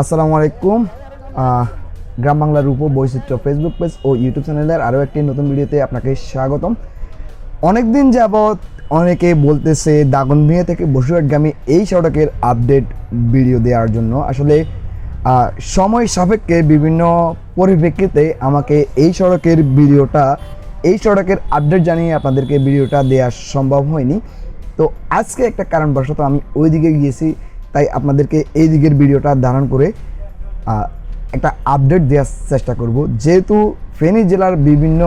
আসসালামু আলাইকুম। গ্রাম বাংলার রূপ বৈচিত্র্য ফেসবুক পেজ ও ইউটিউব চ্যানেলের আরও একটি নতুন ভিডিওতে আপনাকে স্বাগতম। অনেক দিন যাবৎ অনেকে বলতেছে দাগনভূঞা থেকে বসুরহাটগামী এই সড়কের আপডেট ভিডিও দেওয়ার জন্য। আসলে সময় সাপেক্ষে বিভিন্ন পরিপ্রেক্ষিতে আমাকে এই সড়কের ভিডিওটা, এই সড়কের আপডেট জানিয়ে আপনাদেরকে ভিডিওটা দেওয়া সম্ভব হয়নি। তো আজকে একটা কারণবশত আমি ওই দিকে গিয়েছি। তাই আপনাদেরকে এই দিকের ভিডিওটা ধারণ করে একটা আপডেট দেওয়ার চেষ্টা করব। যেহেতু ফেনী জেলার বিভিন্ন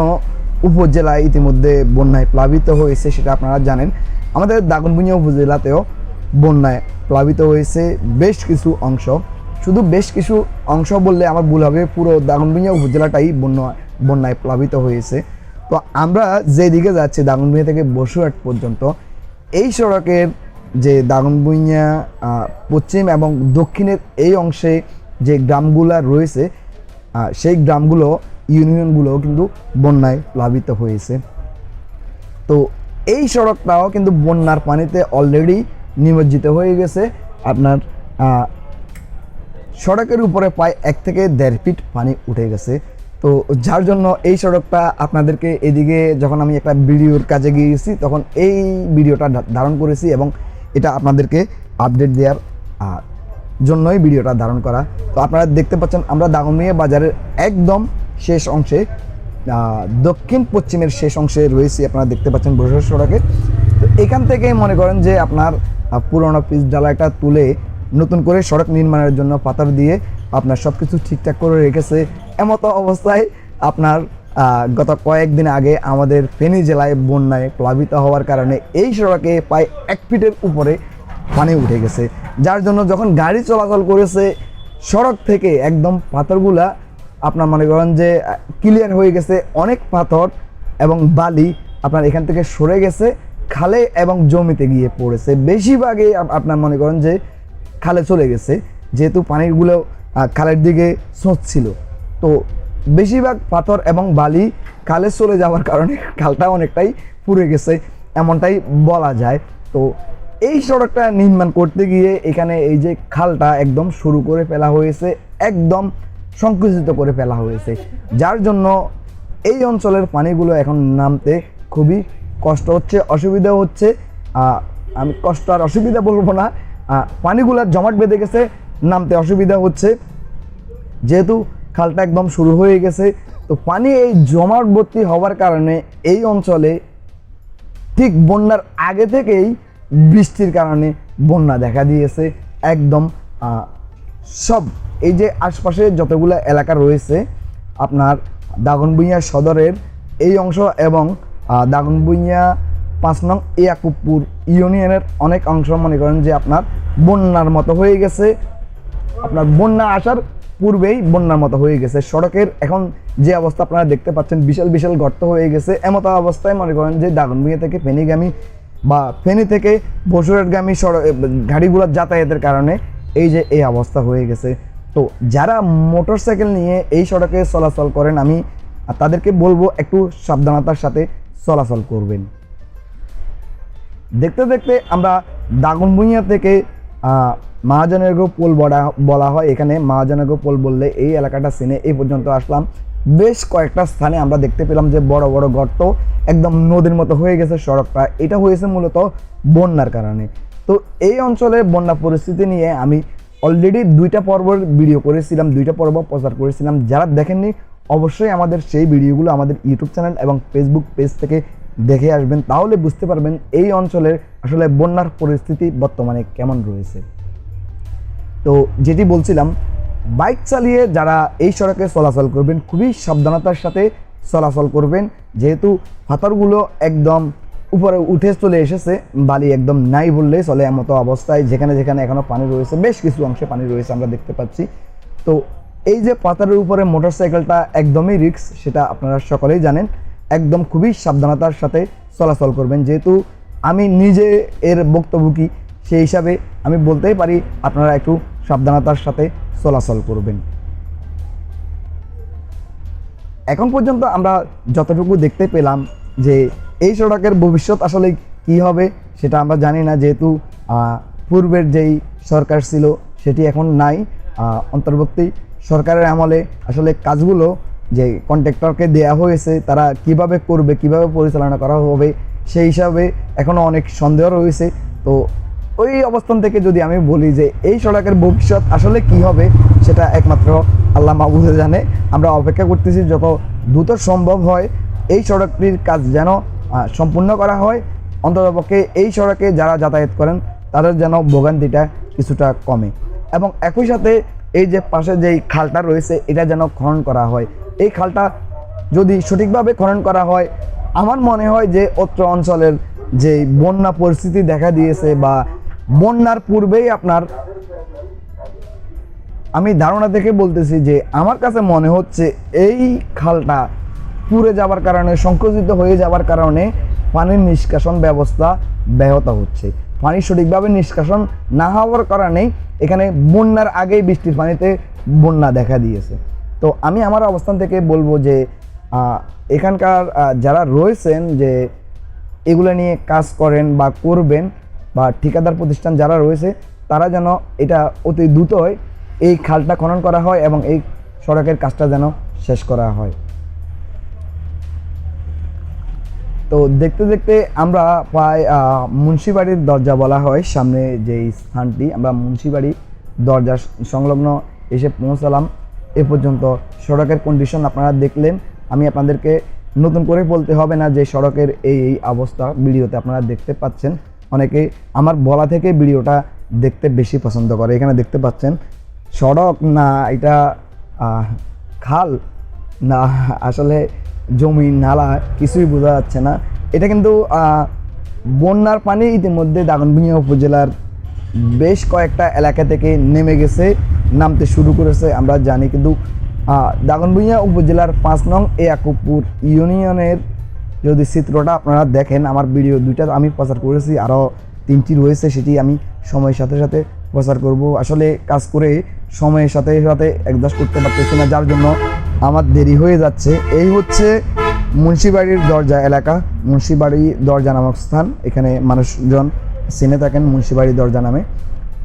উপজেলায় ইতিমধ্যে বন্যায় প্লাবিত হয়েছে সেটা আপনারা জানেন। আমাদের দাগনভূঞা উপজেলাতেও বন্যায় প্লাবিত হয়েছে বেশ কিছু অংশ। শুধু বেশ কিছু অংশ বললে আমার ভুল হবে, পুরো দাগনভূঞা উপজেলাটাই বন্যা, বন্যায় প্লাবিত হয়েছে। তো আমরা যেদিকে যাচ্ছি, দাগনভূঞা থেকে বসুরহাট পর্যন্ত, এই সড়কের যে আহ, পশ্চিম এবং দক্ষিণের এই অংশে যে গ্রামগুলো রয়েছে সেই গ্রামগুলো ইউনিয়নগুলো কিন্তু বন্যায় প্লাবিত হয়েছে। তো এই সড়কটাও কিন্তু বন্যার পানিতে অলরেডি নিমজ্জিত হয়ে গেছে। আপনার সড়কের উপরে প্রায় এক থেকে দেড় ফিট পানি উঠে গেছে। তো যার জন্য এই সড়কটা আপনাদেরকে এদিকে যখন আমি একটা ভিডিওর কাজে গিয়েছি তখন এই ভিডিওটা ধারণ করেছি এবং এটা আপনাদেরকে আপডেট দেওয়ার জন্যই ভিডিওটা ধারণ করা। তো আপনারা দেখতে পাচ্ছেন, আমরা দাগনমিয়া বাজারের একদম শেষ অংশে দক্ষিণ পশ্চিমের শেষ অংশে রয়েছি, আপনারা দেখতে পাচ্ছেন বরিশাল সড়কে। তো এখান থেকে মনে করেন যে আপনার পুরোনো পিচ ডালাটা তুলে নতুন করে সড়ক নির্মাণের জন্য পাথর দিয়ে আপনার সব কিছু ঠিকঠাক করে রেখেছে। এমত অবস্থায় আপনার গত কয়েকদিন আগে আমাদের ফেনী জেলায় বন্যায় প্লাবিত হওয়ার কারণে এই সড়কে প্রায় এক ফিটের উপরে পানি উঠে গেছে। যার জন্য যখন গাড়ি চলাচল করেছে, সড়ক থেকে একদম পাথরগুলা আপনার মনে করেন যে ক্লিয়ার হয়ে গেছে। অনেক পাথর এবং বালি আপনার এখান থেকে সরে গেছে, খালে এবং জমিতে গিয়ে পড়েছে। বেশিরভাগই আপনার মনে করেন যে, খালে চলে গেছে। যেহেতু পানিগুলো খালের দিকে ছিল। তো বেশিরভাগ পাথর এবং বালি খালে চলে যাওয়ার কারণে খালটা অনেকটাই পুড়ে গেছে, এমনটাই বলা যায়। তো এই সড়কটা নির্মাণ করতে গিয়ে এখানে এই যে খালটা একদম শুরু করে ফেলা হয়েছে, একদম সংকুচিত করে ফেলা হয়েছে। যার জন্য এই অঞ্চলের পানিগুলো এখন নামতে খুবই কষ্ট হচ্ছে, অসুবিধা হচ্ছে। আমি কষ্ট আর অসুবিধা বলব না। পানিগুলো জমাট বেঁধে গেছে, নামতে অসুবিধা হচ্ছে। যেহেতু খালটা একদম শুরু হয়ে গেছে। তো পানি এই জমাটবর্তী হওয়ার কারণে এই অঞ্চলে ঠিক বন্যার আগে থেকেই বৃষ্টির কারণে বন্যা দেখা দিয়েছে। একদম সব এই যে আশপাশে যতগুলো এলাকা রয়েছে, আপনার দাগনভূঞা সদরের এই অংশ এবং দাগনভূঞা পাঁচ নং ইয়াকুবপুর ইউনিয়নের অনেক অংশ মনে করেন যে আপনার বন্যার মতো হয়ে গেছে। আপনার বন্যা আসার পূর্বেই বন্যার মতো হয়ে গেছে। সড়কের এখন যে অবস্থা আপনারা দেখতে পাচ্ছেন, বিশাল বিশাল গর্ত হয়ে গেছে। এমত অবস্থায় মনে করেন যে দাগনভূঞা থেকে ফেনীগামী বা ফেনী থেকে বসুরহাটগামী সড়ক গাড়িগুলোর যাতায়াতের কারণে এই যে এই অবস্থা হয়ে গেছে। তো যারা মোটরসাইকেল নিয়ে এই সড়কে চলাচল করেন, আমি তাদেরকে বলব একটু সাবধানতার সাথে চলাচল করবেন। দেখতে দেখতে আমরা দাগনভূঞা থেকে মহাজনেরগো পোল বলা বলা হয়। এখানে মহাজনেরগো পোল বললে এই এলাকাটা সিনে এই পর্যন্ত আসলাম। বেশ কয়েকটা স্থানে আমরা দেখতে পেলাম যে বড় বড় গর্ত একদম নদীর মতো হয়ে গেছে সড়কটা। এটা হয়েছে মূলত বন্যার কারণে। তো এই অঞ্চলে বন্যা পরিস্থিতি নিয়ে আমি অলরেডি দুইটা পর্বের ভিডিও করেছিলাম, দুইটা পর্ব প্রচার করেছিলাম। যারা দেখেননি, অবশ্যই আমাদের সেই ভিডিওগুলো আমাদের ইউটিউব চ্যানেল এবং ফেসবুক পেজ থেকে দেখে আসবেন। তাহলে বুঝতে পারবেন এই অঞ্চলের আসলে বন্যার পরিস্থিতি বর্তমানে কেমন রয়েছে। তো যেটি বলছিলাম, বাইক চালিয়ে যারা এই সড়কে চলাচল করবেন, খুবই সাবধানতার সাথে চলাচল করবেন। যেহেতু পাথরগুলো একদম উপরে উঠে চলে এসেছে, বালি একদম নাই বললেই চলে এমতো অবস্থায়। যেখানে যেখানে এখনও পানি রয়েছে, বেশ কিছু অংশে পানি রয়েছে আমরা দেখতে পাচ্ছি। তো এই যে পাথরের উপরে মোটরসাইকেলটা একদমই রিস্ক, সেটা আপনারা সকলেই জানেন। একদম খুবই সাবধানতার সাথে চলাচল করবেন। যেহেতু আমি নিজে এর বক্তব্য কি, সেই হিসাবে আমি বলতেই পারি, আপনারা একটু সাবধানতার সাথে চলাচল করবেন। এখন পর্যন্ত আমরা যতটুকু দেখতে পেলাম যে এই সড়কের ভবিষ্যৎ আসলে কি হবে, সেটা আমরা জানি না। যেহেতু পূর্বের যেই সরকার ছিল, সেটি এখন নাই। অন্তর্বর্তী সরকারের আমলে আসলে কাজগুলো যে কন্ট্রাক্টরকে দেয়া হয়েছে, তারা কীভাবে করবে, কীভাবে পরিচালনা করা হবে, সেই হিসাবে এখনও অনেক সন্দেহ রয়েছে। তো ওই অবস্থান থেকে যদি আমি বলি যে এই সড়কের ভবিষ্যৎ আসলে কি হবে, সেটা একমাত্র আল্লাহ মাহবুদে জানে। আমরা অপেক্ষা করতেছি যত দ্রুত সম্ভব হয় এই সড়কটির কাজ যেন সম্পূর্ণ করা হয়। অন্ততপক্ষে এই সড়কে যারা যাতায়াত করেন, তাদের যেন ভোগান্তিটা কিছুটা কমে। এবং একই সাথে এই যে পাশে যেই খালটা রয়েছে, এটা যেন খনন করা হয়। এই খালটা যদি সঠিকভাবে খনন করা হয়, আমার মনে হয় যে অত্র অঞ্চলের যে বন্যা পরিস্থিতি দেখা দিয়েছে বা বন্যার পূর্বেই আপনার, আমি ধারণা থেকে বলতেছি যে আমার কাছে মনে হচ্ছে এই খালটা পুড়ে যাবার কারণে, সংকুচিত হয়ে যাবার কারণে পানির নিষ্কাশন ব্যবস্থা ব্যাহত হচ্ছে। পানি সঠিকভাবে নিষ্কাশন না হওয়ার কারণে এখানে বন্যার আগেই বৃষ্টির পানিতে বন্যা দেখা দিয়েছে। তো আমি আমার অবস্থান থেকে বলব যে এখানকার যারা রয়েছেন যে এগুলো নিয়ে কাজ করেন বা করবেন বা ঠিকাদার প্রতিষ্ঠান যারা রয়েছে, তারা যেন এটা অতি দ্রুতই এই খালটা খনন করা হয় এবং এই সড়কের কাজটা যেন শেষ করা হয়। তো দেখতে দেখতে আমরা প্রায় মুন্সিবাড়ির দরজা বলা হয়, সামনে যে স্থানটি, আমরা মুন্সিবাড়ি দরজা সংলগ্ন এসে পৌঁছালাম। এ পর্যন্ত সড়কের কন্ডিশন আপনারা দেখলেন। আমি আপনাদেরকে নতুন করে বলতে হবে না যে সড়কের এই এই অবস্থা, ভিডিওতে আপনারা দেখতে পাচ্ছেন। অনেকে আমার বলা থেকে ভিডিওটা দেখতে বেশি পছন্দ করে। এখানে দেখতে পাচ্ছেন, সড়ক না, এটা খাল না, আসলে জমি, নালা, কিছুই বোঝা যাচ্ছে না। এটা কিন্তু বন্যার পানি ইতিমধ্যে দাগনভূঞা উপজেলার বেশ কয়েকটা এলাকা থেকে নেমে গেছে, নামতে শুরু করেছে, আমরা জানি। কিন্তু দাগনভূঞা উপজেলার পাঁচ নং এয়াকুপুর ইউনিয়নের যদি চিত্রটা আপনারা দেখেন, আমার ভিডিও দুইটা আমি প্রচার করেছি, আরও তিনটি রয়েছে, সেটি আমি সময়ের সাথে সাথে প্রচার করব। আসলে কাজ করে সময়ের সাথে সাথে অ্যাডজাস্ট করতে পারতেছি না, যার জন্য আমার দেরি হয়ে যাচ্ছে। এই হচ্ছে মুন্সিবাড়ির দরজা এলাকা। মুন্সিবাড়ি দরজা নামক স্থান, এখানে মানুষজন চিনে থাকেন মুন্সিবাড়ি দরজা নামে।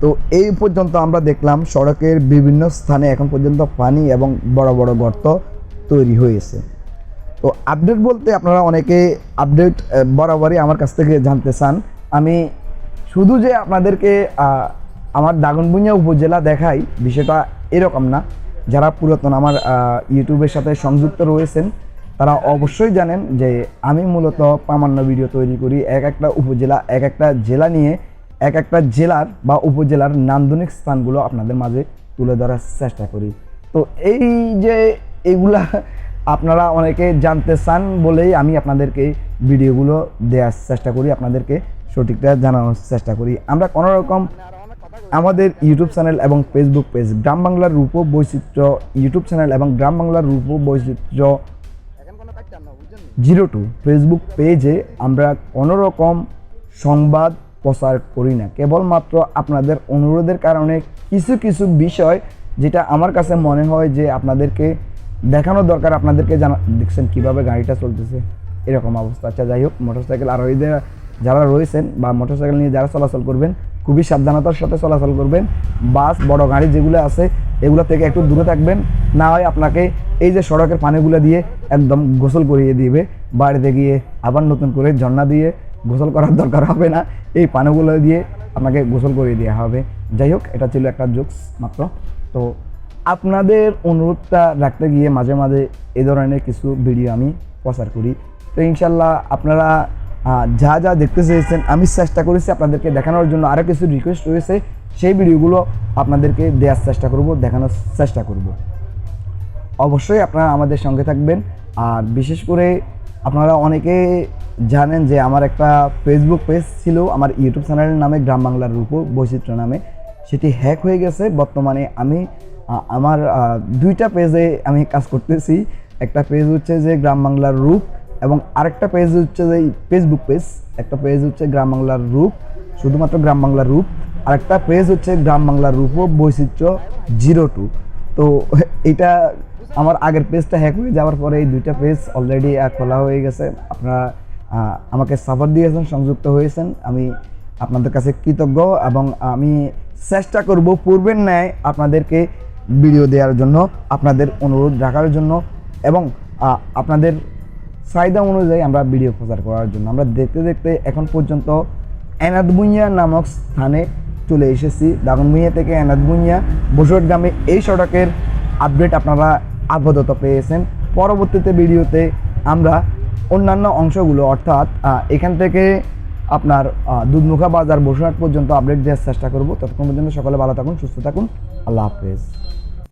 তো এই পর্যন্ত আমরা দেখলাম সড়কের বিভিন্ন স্থানে এখন পর্যন্ত পানি এবং বড় বড় গর্ত তৈরি হয়েছে। তো আপডেট বলতে আপনারা অনেকে আপডেট বরাবরই আমার কাছ থেকে জানতে চান। আমি শুধু যে আপনাদেরকে আমার দাগনভূঞা উপজেলা দেখাই, বিষয়টা এরকম না। যারা পুরাতন আমার ইউটিউবের সাথে সংযুক্ত রয়েছেন, তারা অবশ্যই জানেন যে আমি মূলত প্রামাণ্য ভিডিও তৈরি করি এক একটা উপজেলা, এক একটা জেলা নিয়ে, এক একটা জেলার বা উপজেলার নান্দনিক স্থানগুলো আপনাদের মাঝে তুলে ধরার চেষ্টা করি। তো এই যে এগুলা আপনারা অনেকে জানতে চান বলেই আমি আপনাদেরকে ভিডিওগুলো দেওয়ার চেষ্টা করি, আপনাদেরকে সঠিকটা জানানোর চেষ্টা করি। আমরা কোনো রকম আমাদের ইউটিউব চ্যানেল এবং ফেসবুক পেজ গ্রাম বাংলার রূপ বৈচিত্র্য ইউটিউব চ্যানেল এবং গ্রাম বাংলার রূপ বৈচিত্র্য জিরো টু ফেসবুক পেজে আমরা কোনো রকম সংবাদ প্রচার করি না। কেবলমাত্র আপনাদের অনুরোধের কারণে কিছু কিছু বিষয় যেটা আমার কাছে মনে হয় যে আপনাদেরকে দেখানো দরকার, আপনাদেরকে জানা, দেখছেন কীভাবে গাড়িটা চলতেছে, এরকম অবস্থা। আচ্ছা যাই হোক, মোটরসাইকেল আরোহীদের যারা রয়েছেন বা মোটরসাইকেল নিয়ে যারা চলাচল করবেন, খুবই সাবধানতার সাথে চলাচল করবেন। বাস, বড় গাড়ি যেগুলো আছে, এগুলো থেকে একটু দূরে থাকবেন। না হয় আপনাকে এই যে সড়কের পানিগুলো দিয়ে একদম গোসল করিয়ে দিবে, বাড়িতে গিয়ে আবার নতুন করে ঝর্ণা দিয়ে গোসল করার দরকার হবে না। এই পানিগুলো দিয়ে আপনাকে গোসল করিয়ে দেওয়া হবে। যাই হোক, এটা ছিল একটা জোকস মাত্র। তো আপনাদের অনুরোধটা রাখতে গিয়ে মাঝে মাঝে এ ধরনের কিছু ভিডিও আমি প্রচার করি। তো ইনশাল্লাহ আপনারা যা যা দেখতে চেয়েছেন, আমি চেষ্টা করেছি আপনাদেরকে দেখানোর জন্য আরও কিছু রিকোয়েস্ট রয়েছে, সেই ভিডিওগুলো আপনাদেরকে দেওয়ার চেষ্টা করব, দেখানোর চেষ্টা করব। অবশ্যই আপনারা আমাদের সঙ্গে থাকবেন, আর বিশেষ করে আপনারা অনেকে জানেন যে আমার একটা ফেসবুক পেজ ছিল, আমার ইউটিউব চ্যানেলের নামে গ্রাম বাংলার রূপ বৈচিত্র্য নামে। সেটি হ্যাক হয়ে গেছে। বর্তমানে আমি আমার দুইটা পেজে আমি কাজ করতেছি। একটা পেজ হচ্ছে যে গ্রাম বাংলার রূপ এবং আরেকটা পেজ হচ্ছে যে ফেসবুক পেজ একটা পেজ হচ্ছে গ্রাম বাংলার রূপ, শুধুমাত্র গ্রাম বাংলার রূপ। আরেকটা পেজ হচ্ছে গ্রাম বাংলার রূপ বৈচিত্র্য জিরো টু তো এটা আমার আগের পেজটা হ্যাক হয়ে যাওয়ার পরে এই দুইটা পেজ অলরেডি খোলা হয়ে গেছে। আপনারা আমাকে সাপোর্ট দিয়েছেন, সংযুক্ত হয়েছেন। আমি আপনাদের কাছে কৃতজ্ঞ এবং আমি চেষ্টা করব পূর্বের ন্যায় আপনাদেরকে ভিডিও দেওয়ার জন্য, আপনাদের অনুরোধ রাখার জন্য এবং আপনাদের চাহিদা অনুযায়ী আমরা ভিডিও প্রচার করার জন্য। আমরা দেখতে দেখতে এখন পর্যন্ত এনাদ ভুঁইয়া নামক স্থানে চলে এসেছি। দাগন ভুঁইয়া থেকে এনাদ ভুঁইয়া বসুরগ্রামে এই সড়কের আপডেট আপনারা আপাতত পেয়েছেন। পরবর্তীতে ভিডিওতে আমরা অন্যান্য অংশগুলো, অর্থাৎ এখান থেকে আপনার দুধমুখা বাজার বসুরহাট পর্যন্ত আপডেট দেওয়ার চেষ্টা করব। ততক্ষণ পর্যন্ত সকলে ভালো থাকুন, সুস্থ থাকুন। আল্লাহ হাফেজ।